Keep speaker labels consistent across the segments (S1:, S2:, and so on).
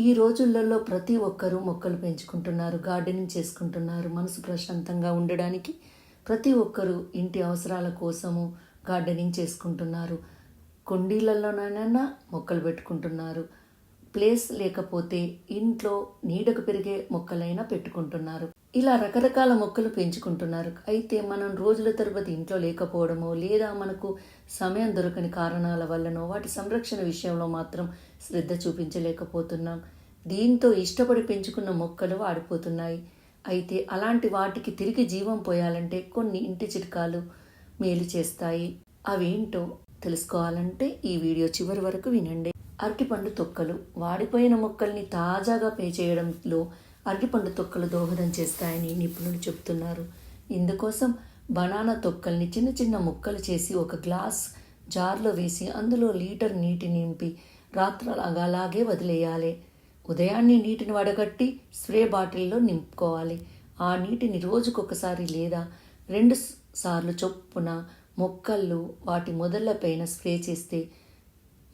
S1: ఈ రోజులలో ప్రతి ఒక్కరూ మొక్కలు పెంచుకుంటున్నారు గార్డెనింగ్ చేసుకుంటున్నారు మనసు ప్రశాంతంగా ఉండడానికి ప్రతి ఒక్కరూ ఇంటి అవసరాల కోసము గార్డెనింగ్ చేసుకుంటున్నారు. కుండీలలోనైనా మొక్కలు పెట్టుకుంటున్నారు. ప్లేస్ లేకపోతే ఇంట్లో నీడకు పెరిగే మొక్కలైనా పెట్టుకుంటున్నారు. ఇలా రకరకాల మొక్కలు పెంచుకుంటున్నారు. అయితే మనం రోజుల తరబడి ఇంట్లో లేకపోవడమో లేదా మనకు సమయం దొరకని కారణాల వల్లనో వాటి సంరక్షణ విషయంలో మాత్రం శ్రద్ధ చూపించలేకపోతున్నాం. దీంతో ఇష్టపడి పెంచుకున్న మొక్కలు వాడిపోతున్నాయి. అయితే అలాంటి వాటికి తిరిగి జీవం పోయాలంటే కొన్ని ఇంటి చిట్కాలు మేలు చేస్తాయి. అవేంటో తెలుసుకోవాలంటే ఈ వీడియో చివరి వరకు వినండి. అరటిపండు తొక్కలు. వాడిపోయిన మొక్కల్ని తాజాగా పే చేయడంలో అరటిపండు తొక్కలు దోహదం చేస్తాయని నిపుణులు చెబుతున్నారు. ఇందుకోసం బనానా తొక్కల్ని చిన్న చిన్న ముక్కలు చేసి ఒక గ్లాస్ జార్లో వేసి అందులో లీటర్ నీటి నింపి రాత్రలాగా అలాగే వదిలేయాలి. ఉదయాన్నే నీటిని వడగట్టి స్ప్రే బాటిల్లో నింపుకోవాలి. ఆ నీటిని రోజుకొకసారి లేదా రెండు సార్లు చొప్పున మొక్కళ్ళు వాటి మొదళ్ళపైన స్ప్రే చేస్తే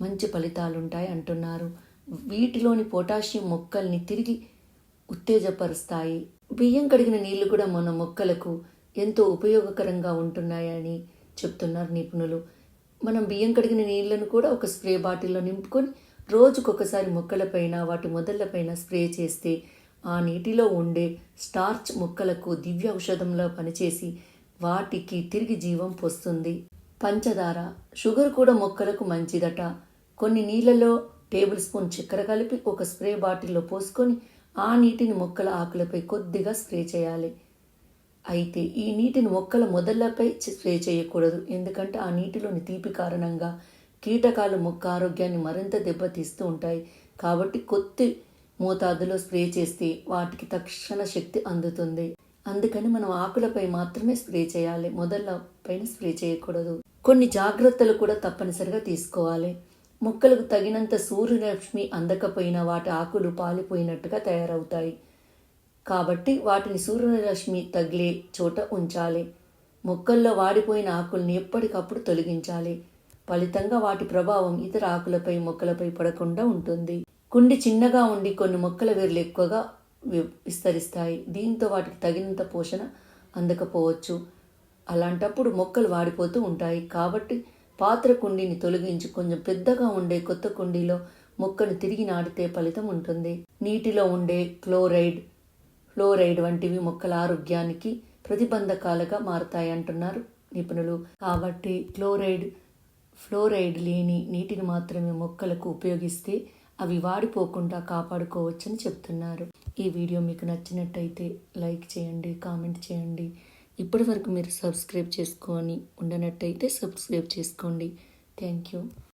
S1: మంచి ఫలితాలుంటాయి అంటున్నారు. వీటిలోని పొటాషియం మొక్కల్ని తిరిగి ఉత్తేజపరుస్తాయి. బియ్యం కడిగిన నీళ్ళు కూడా మన మొక్కలకు ఎంతో ఉపయోగకరంగా ఉంటున్నాయని చెప్తున్నారు నిపుణులు. మనం బియ్యం కడిగిన నీళ్ళను కూడా ఒక స్ప్రే బాటిల్లో నింపుకొని రోజుకొకసారి మొక్కలపైన వాటి మొదళ్ళపైన స్ప్రే చేస్తే ఆ నీటిలో ఉండే స్టార్చ్ మొక్కలకు దివ్య ఔషధంలో పనిచేసి వాటికి తిరిగి జీవం పోస్తుంది. పంచదార షుగర్ కూడా మొక్కలకు మంచిదట. కొన్ని నీళ్ళలో టేబుల్ స్పూన్ చక్కెర కలిపి ఒక స్ప్రే బాటిల్లో పోసుకొని ఆ నీటిని మొక్కల ఆకులపై కొద్దిగా స్ప్రే చేయాలి. అయితే ఈ నీటిని మొక్కల మొదళ్ళపై స్ప్రే చేయకూడదు. ఎందుకంటే ఆ నీటిలోని తీపి కారణంగా కీటకాలు మొక్క ఆరోగ్యాన్ని మరింత దెబ్బతీస్తూ ఉంటాయి. కాబట్టి కొద్ది మోతాదులో స్ప్రే చేస్తే వాటికి తక్షణ శక్తి అందుతుంది. అందుకని మనం ఆకులపై మాత్రమే స్ప్రే చేయాలి. మొదళ్ళ పైన స్ప్రే చేయకూడదు. కొన్ని జాగ్రత్తలు కూడా తప్పనిసరిగా తీసుకోవాలి. మొక్కలకు తగినంత సూర్యరశ్మి అందకపోయినా వాటి ఆకులు పాలిపోయినట్టుగా తయారవుతాయి. కాబట్టి వాటిని సూర్యరశ్మి తగిలే చోట ఉంచాలి. మొక్కల్లో వాడిపోయిన ఆకుల్ని ఎప్పటికప్పుడు తొలగించాలి. ఫలితంగా వాటి ప్రభావం ఇతర ఆకులపై మొక్కలపై పడకుండా ఉంటుంది. కుండి చిన్నగా ఉండి కొన్ని మొక్కల వేర్లు ఎక్కువగా విస్తరిస్తాయి. దీంతో వాటికి తగినంత పోషణ అందకపోవచ్చు. అలాంటప్పుడు మొక్కలు వాడిపోతూ ఉంటాయి. కాబట్టి పాత్ర కుండీని తొలగించి కొంచెం పెద్దగా ఉండే కొత్త కుండీలో మొక్కను తిరిగి నాటితే ఫలితం ఉంటుంది. నీటిలో ఉండే క్లోరైడ్ ఫ్లోరైడ్ వంటివి మొక్కల ఆరోగ్యానికి ప్రతిబంధకాలుగా మారతాయి అంటున్నారు నిపుణులు. కాబట్టి క్లోరైడ్ ఫ్లోరైడ్ లేని నీటిని మాత్రమే మొక్కలకు ఉపయోగిస్తే అవి వాడిపోకుండా కాపాడుకోవచ్చని చెప్తున్నారు. ఈ వీడియో మీకు నచ్చినట్టయితే లైక్ చేయండి కామెంట్ చేయండి. ఇప్పటి వరకు మీరు సబ్స్క్రైబ్ చేసుకొని ఉండనట్టయితే సబ్స్క్రైబ్ చేసుకోండి. Thank you.